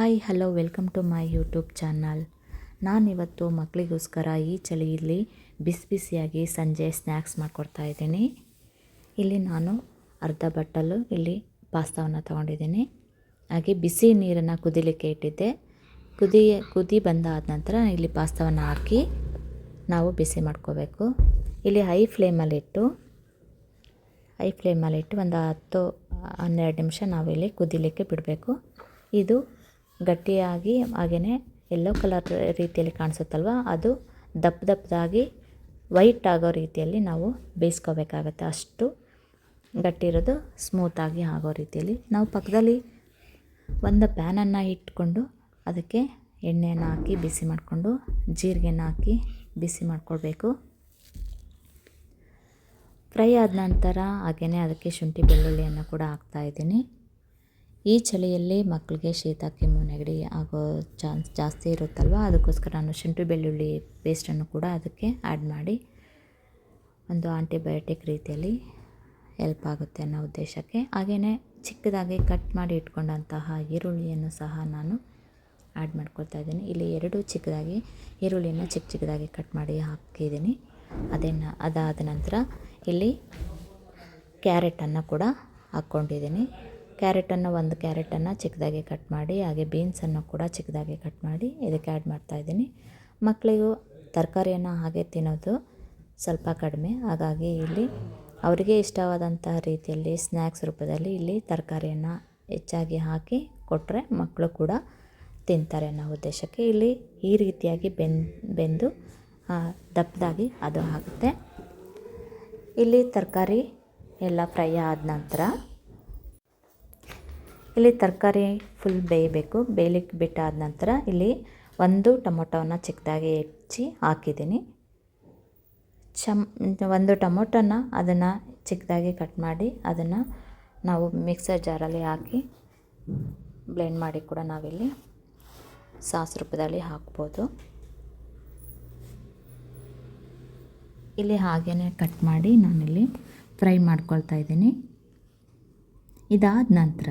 Hi, hello, welcome to my YouTube channel. ನಾನಿವತ್ತು ಮಕ್ಕಳಿಗೋಸ್ಕರ ಈ ಚಳಿಯಲ್ಲಿ ಬಿಸಿ ಬಿಸಿಯಾಗಿ ಸಂಜೆ ಸ್ನ್ಯಾಕ್ಸ್ ಮಾಡಿಕೊಡ್ತಾ ಇದ್ದೀನಿ. ಇಲ್ಲಿ ನಾನು ಅರ್ಧ ಬಟ್ಟಲು, ಇಲ್ಲಿ ಪಾಸ್ತಾವನ್ನು ತೊಗೊಂಡಿದ್ದೀನಿ. ಹಾಗೆ ಬಿಸಿ ನೀರನ್ನು ಕುದಿಲಿಕ್ಕೆ ಇಟ್ಟಿದ್ದೆ. ಕುದಿ ಕುದಿ ಬಂದಾದ ನಂತರ ಇಲ್ಲಿ ಪಾಸ್ತಾವನ್ನು ಹಾಕಿ ನಾವು ಬಿಸಿ ಮಾಡ್ಕೋಬೇಕು. ಇಲ್ಲಿ ಹೈ ಫ್ಲೇಮಲ್ಲಿಟ್ಟು ಹೈ ಫ್ಲೇಮಲ್ಲಿಟ್ಟು ಒಂದು ಹತ್ತು, ಹನ್ನೆರಡು ನಿಮಿಷ ನಾವಿಲ್ಲಿ ಕುದಿಲಿಕ್ಕೆ ಬಿಡಬೇಕು. ಇದು ಗಟ್ಟಿಯಾಗಿ ಹಾಗೆಯೇ ಎಲ್ಲೋ ಕಲರ್ ರೀತಿಯಲ್ಲಿ ಕಾಣಿಸುತ್ತಲ್ವ? ಅದು ದಪ್ಪ ದಪ್ಪದಾಗಿ ವೈಟ್ ಆಗೋ ರೀತಿಯಲ್ಲಿ ನಾವು ಬೇಯಿಸ್ಕೋಬೇಕಾಗತ್ತೆ. ಅಷ್ಟು ಗಟ್ಟಿರೋದು ಸ್ಮೂತಾಗಿ ಆಗೋ ರೀತಿಯಲ್ಲಿ. ನಾವು ಪಕ್ಕದಲ್ಲಿ ಒಂದು ಪ್ಯಾನನ್ನು ಇಟ್ಕೊಂಡು ಅದಕ್ಕೆ ಎಣ್ಣೆಯನ್ನು ಹಾಕಿ ಬಿಸಿ ಮಾಡಿಕೊಂಡು ಜೀರಿಗೆನ ಹಾಕಿ ಬಿಸಿ ಮಾಡಿಕೊಳ್ಬೇಕು. ಫ್ರೈ ಆದ ನಂತರ ಹಾಗೆಯೇ ಅದಕ್ಕೆ ಶುಂಠಿ ಬೆಳ್ಳುಳ್ಳಿಯನ್ನು ಕೂಡ ಹಾಕ್ತಾಯಿದ್ದೀನಿ ಈ ಚಳಿಯಲ್ಲಿ ಮಕ್ಕಳಿಗೆ ಶೀತ ಕೆಮ್ಮು ನೆಗಡಿ ಆಗೋ ಚಾನ್ಸ್ ಜಾಸ್ತಿ ಇರುತ್ತಲ್ವ? ಅದಕ್ಕೋಸ್ಕರ ನಾನು ಶುಂಠಿ ಬೆಳ್ಳುಳ್ಳಿ ಪೇಸ್ಟನ್ನು ಕೂಡ ಅದಕ್ಕೆ ಆ್ಯಡ್ ಮಾಡಿ ಒಂದು ಆಂಟಿಬಯೋಟಿಕ್ ರೀತಿಯಲ್ಲಿ ಹೆಲ್ಪ್ ಆಗುತ್ತೆ ಅನ್ನೋ ಉದ್ದೇಶಕ್ಕೆ. ಹಾಗೆಯೇ ಚಿಕ್ಕದಾಗಿ ಕಟ್ ಮಾಡಿ ಇಟ್ಕೊಂಡಂತಹ ಈರುಳ್ಳಿಯನ್ನು ಸಹ ನಾನು ಆ್ಯಡ್ ಮಾಡ್ಕೊಳ್ತಾ ಇದ್ದೀನಿ. ಇಲ್ಲಿ ಎರಡು ಚಿಕ್ಕದಾಗಿ ಈರುಳ್ಳಿಯನ್ನು ಚಿಕ್ಕ ಚಿಕ್ಕದಾಗಿ ಕಟ್ ಮಾಡಿ ಹಾಕಿದ್ದೀನಿ. ಅದನ್ನು ಅದಾದ ನಂತರ ಇಲ್ಲಿ ಕ್ಯಾರೆಟನ್ನು ಕೂಡ ಹಾಕ್ಕೊಂಡಿದ್ದೀನಿ. ಕ್ಯಾರೆಟನ್ನು ಒಂದು ಕ್ಯಾರೆಟನ್ನು ಚಿಕ್ಕದಾಗಿ ಕಟ್ ಮಾಡಿ, ಹಾಗೆ ಬೀನ್ಸನ್ನು ಕೂಡ ಚಿಕ್ಕದಾಗಿ ಕಟ್ ಮಾಡಿ ಇದಕ್ಕೆ ಆ್ಯಡ್ ಮಾಡ್ತಾಯಿದ್ದೀನಿ ಮಕ್ಕಳಿಗೂ ತರಕಾರಿಯನ್ನು ಹಾಗೆ ತಿನ್ನೋದು ಸ್ವಲ್ಪ ಕಡಿಮೆ. ಹಾಗಾಗಿ ಇಲ್ಲಿ ಅವರಿಗೆ ಇಷ್ಟವಾದಂತಹ ರೀತಿಯಲ್ಲಿ ಸ್ನ್ಯಾಕ್ಸ್ ರೂಪದಲ್ಲಿ ಇಲ್ಲಿ ತರಕಾರಿಯನ್ನು ಹೆಚ್ಚಾಗಿ ಹಾಕಿ ಕೊಟ್ಟರೆ ಮಕ್ಕಳು ಕೂಡ ತಿಂತಾರೆ ಅನ್ನೋ ಉದ್ದೇಶಕ್ಕೆ ಇಲ್ಲಿ ಈ ರೀತಿಯಾಗಿ ಬೆನ್, ಬೆಂದು ದಪ್ಪದಾಗಿ ಅದು ಆಗುತ್ತೆ. ಇಲ್ಲಿ ತರಕಾರಿ ಎಲ್ಲ ಫ್ರೈ ಆದ ನಂತರ ಇಲ್ಲಿ ತರಕಾರಿ ಫುಲ್ ಬೇಯಬೇಕು. ಬೇಯಲಿಕ್ಕೆ ಬಿಟ್ಟಾದ ನಂತರ ಇಲ್ಲಿ ಒಂದು ಟೊಮೊಟೊವನ್ನು ಚಿಕ್ಕದಾಗಿ ಹೆಚ್ಚಿ ಹಾಕಿದ್ದೀನಿ. ಚಮ್, ಒಂದು ಟೊಮೊಟೊನ ಅದನ್ನು ಚಿಕ್ಕದಾಗಿ ಕಟ್ ಮಾಡಿ ಅದನ್ನು ನಾವು ಮಿಕ್ಸರ್ ಜಾರಲ್ಲಿ ಹಾಕಿ ಬ್ಲೆಂಡ್ ಮಾಡಿ ಕೂಡ ನಾವಿಲ್ಲಿ ಸಾಸ್ ರೂಪದಲ್ಲಿ ಹಾಕ್ಬೋದು. ಇಲ್ಲಿ ಹಾಗೇ ಕಟ್ ಮಾಡಿ ನಾನಿಲ್ಲಿ ಫ್ರೈ ಮಾಡ್ಕೊಳ್ತಾ ಇದ್ದೀನಿ. ಇದಾದ ನಂತರ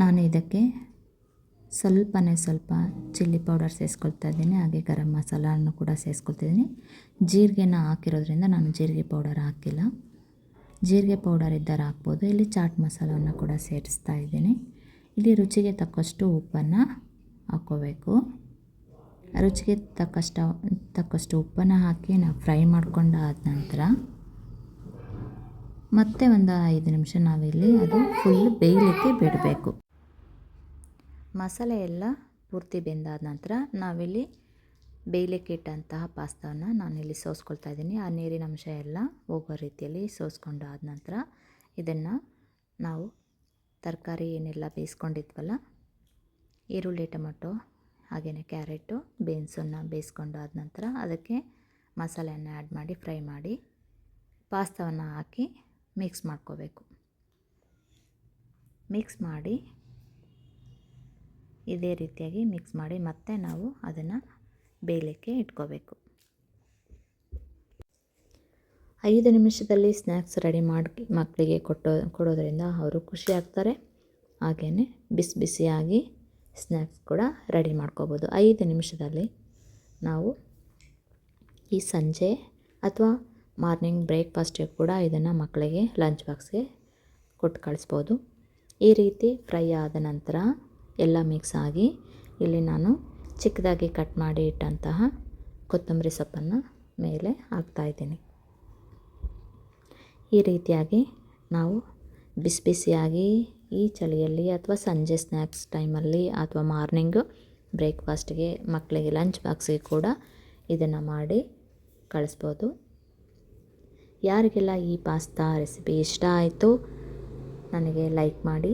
ನಾನು ಇದಕ್ಕೆ ಸ್ವಲ್ಪನೇ ಸ್ವಲ್ಪ ಚಿಲ್ಲಿ ಪೌಡರ್ ಸೇರಿಸ್ಕೊಳ್ತಾ ಇದ್ದೀನಿ, ಹಾಗೆ ಗರಂ ಮಸಾಲನ್ನು ಕೂಡ ಸೇರಿಸ್ಕೊಳ್ತಿದ್ದೀನಿ ಜೀರಿಗೆನ ಹಾಕಿರೋದ್ರಿಂದ ನಾನು ಜೀರಿಗೆ ಪೌಡರ್ ಹಾಕಿಲ್ಲ. ಜೀರಿಗೆ ಪೌಡರ್ ಇದ್ದರೆ ಹಾಕ್ಬೋದು, ಇಲ್ಲಿ ಚಾಟ್ ಮಸಾಲವನ್ನು ಕೂಡ ಸೇರಿಸ್ತಾ ಇದ್ದೀನಿ. ಇಲ್ಲಿ ರುಚಿಗೆ ತಕ್ಕಷ್ಟು ಉಪ್ಪನ್ನು ಹಾಕ್ಕೋಬೇಕು. ರುಚಿಗೆ ತಕ್ಕಷ್ಟು ತಕ್ಕಷ್ಟು ಉಪ್ಪನ್ನು ಹಾಕಿ ನಾವು ಫ್ರೈ ಮಾಡ್ಕೊಂಡಾದ ನಂತರ ಮತ್ತೆ ಒಂದು ಐದು ನಿಮಿಷ ನಾವಿಲ್ಲಿ ಅದು ಫುಲ್ ಬೇಯಲಿಕ್ಕೆ ಬಿಡಬೇಕು. ಮಸಾಲೆ ಎಲ್ಲ ಪೂರ್ತಿ ಬೆಂದಾದ ನಂತರ ನಾವಿಲ್ಲಿ ಬೇಯಲಿಕ್ಕೆ ಇಟ್ಟಂತಹ ಪಾಸ್ತಾವನ್ನು ನಾನಿಲ್ಲಿ ಸೋಸ್ಕೊಳ್ತಾ ಇದ್ದೀನಿ. ಆ ನೀರಿನ ಅಂಶ ಎಲ್ಲ ಹೋಗೋ ರೀತಿಯಲ್ಲಿ ಸೋಸ್ಕೊಂಡು ಆದ ನಂತರ ಇದನ್ನು ನಾವು ತರಕಾರಿ ಏನೆಲ್ಲ ಬೇಯಿಸ್ಕೊಂಡಿದ್ವಲ್ಲ, ಈರುಳ್ಳಿ, ಟೊಮೊಟೊ ಹಾಗೆಯೇ ಕ್ಯಾರೆಟು, ಬೀನ್ಸನ್ನು ಬೇಯಿಸ್ಕೊಂಡು ಆದ ನಂತರ ಅದಕ್ಕೆ ಮಸಾಲೆಯನ್ನು ಆ್ಯಡ್ ಮಾಡಿ, ಫ್ರೈ ಮಾಡಿ ಪಾಸ್ತಾವನ್ನು ಹಾಕಿ ಮಿಕ್ಸ್ ಮಾಡ್ಕೋಬೇಕು. ಮಿಕ್ಸ್ ಮಾಡಿ ಇದೇ ರೀತಿಯಾಗಿ ಮಿಕ್ಸ್ ಮಾಡಿ ಮತ್ತೆ ನಾವು ಅದನ್ನು ಬೇಯಲಿಕ್ಕೆ ಇಟ್ಕೋಬೇಕು. ಐದು ನಿಮಿಷದಲ್ಲಿ ಸ್ನ್ಯಾಕ್ಸ್ ರೆಡಿ ಮಾಡಿ ಮಕ್ಕಳಿಗೆ ಕೊಟ್ಟೋ, ಕೊಡೋದರಿಂದ ಅವರು ಖುಷಿ ಆಗ್ತಾರೆ. ಹಾಗೆಯೇ ಬಿಸಿ ಬಿಸಿಯಾಗಿ ಸ್ನ್ಯಾಕ್ಸ್ ಕೂಡ ರೆಡಿ ಮಾಡ್ಕೋಬೋದು. ಐದು ನಿಮಿಷದಲ್ಲಿ ನಾವು ಈ ಸಂಜೆ ಅಥವಾ ಮಾರ್ನಿಂಗ್ ಬ್ರೇಕ್ಫಾಸ್ಟಿಗೆ ಕೂಡ ಇದನ್ನು ಮಕ್ಕಳಿಗೆ ಲಂಚ್ ಬಾಕ್ಸ್ಗೆ ಕೊಟ್ಟು ಕಳಿಸ್ಬೋದು. ಈ ರೀತಿ ಫ್ರೈ ಆದ ನಂತರ ಎಲ್ಲ ಮಿಕ್ಸ್ ಆಗಿ ಇಲ್ಲಿ ನಾನು ಚಿಕ್ಕದಾಗಿ ಕಟ್ ಮಾಡಿ ಇಟ್ಟಂತಹ ಕೊತ್ತಂಬರಿ ಸೊಪ್ಪನ್ನು ಮೇಲೆ ಹಾಕ್ತಾಯಿದ್ದೀನಿ ಈ ರೀತಿಯಾಗಿ ನಾವು ಬಿಸಿ ಬಿಸಿಯಾಗಿ ಈ ಚಳಿಯಲ್ಲಿ ಅಥವಾ ಸಂಜೆ ಸ್ನ್ಯಾಕ್ಸ್ ಟೈಮಲ್ಲಿ ಅಥವಾ ಮಾರ್ನಿಂಗು ಬ್ರೇಕ್ಫಾಸ್ಟ್ಗೆ ಮಕ್ಕಳಿಗೆ ಲಂಚ್ ಬಾಕ್ಸಿಗೆ ಕೂಡ ಇದನ್ನು ಮಾಡಿ ಕಳಿಸ್ಬೋದು. ಯಾರಿಗೆಲ್ಲ ಈ ಪಾಸ್ತಾ ರೆಸಿಪಿ ಇಷ್ಟ ಆಯಿತು ನನಗೆ ಲೈಕ್ ಮಾಡಿ.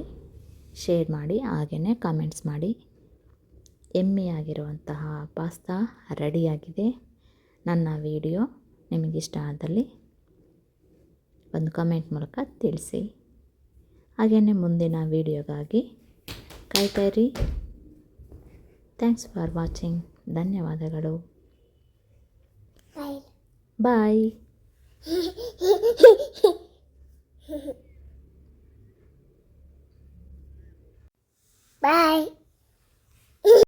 ಶೇರ್ ಮಾಡಿ ಹಾಗೆಯೇ ಕಾಮೆಂಟ್ಸ್ ಮಾಡಿ. ಎಮ್ಮೆಯಾಗಿರುವಂತಹ ಪಾಸ್ತಾ ರೆಡಿಯಾಗಿದೆ. ನನ್ನ ವಿಡಿಯೋ ನಿಮಗಿಷ್ಟ ಆದಲ್ಲಿ ಒಂದು ಕಮೆಂಟ್ ಮೂಲಕ ತಿಳಿಸಿ. ಹಾಗೆಯೇ ಮುಂದಿನ ವೀಡಿಯೋಗಾಗಿ ಕಾಯ್ತಾಯಿರಿ. ಥ್ಯಾಂಕ್ಸ್ ಫಾರ್ ವಾಚಿಂಗ್ ಧನ್ಯವಾದಗಳು. Bye Bye.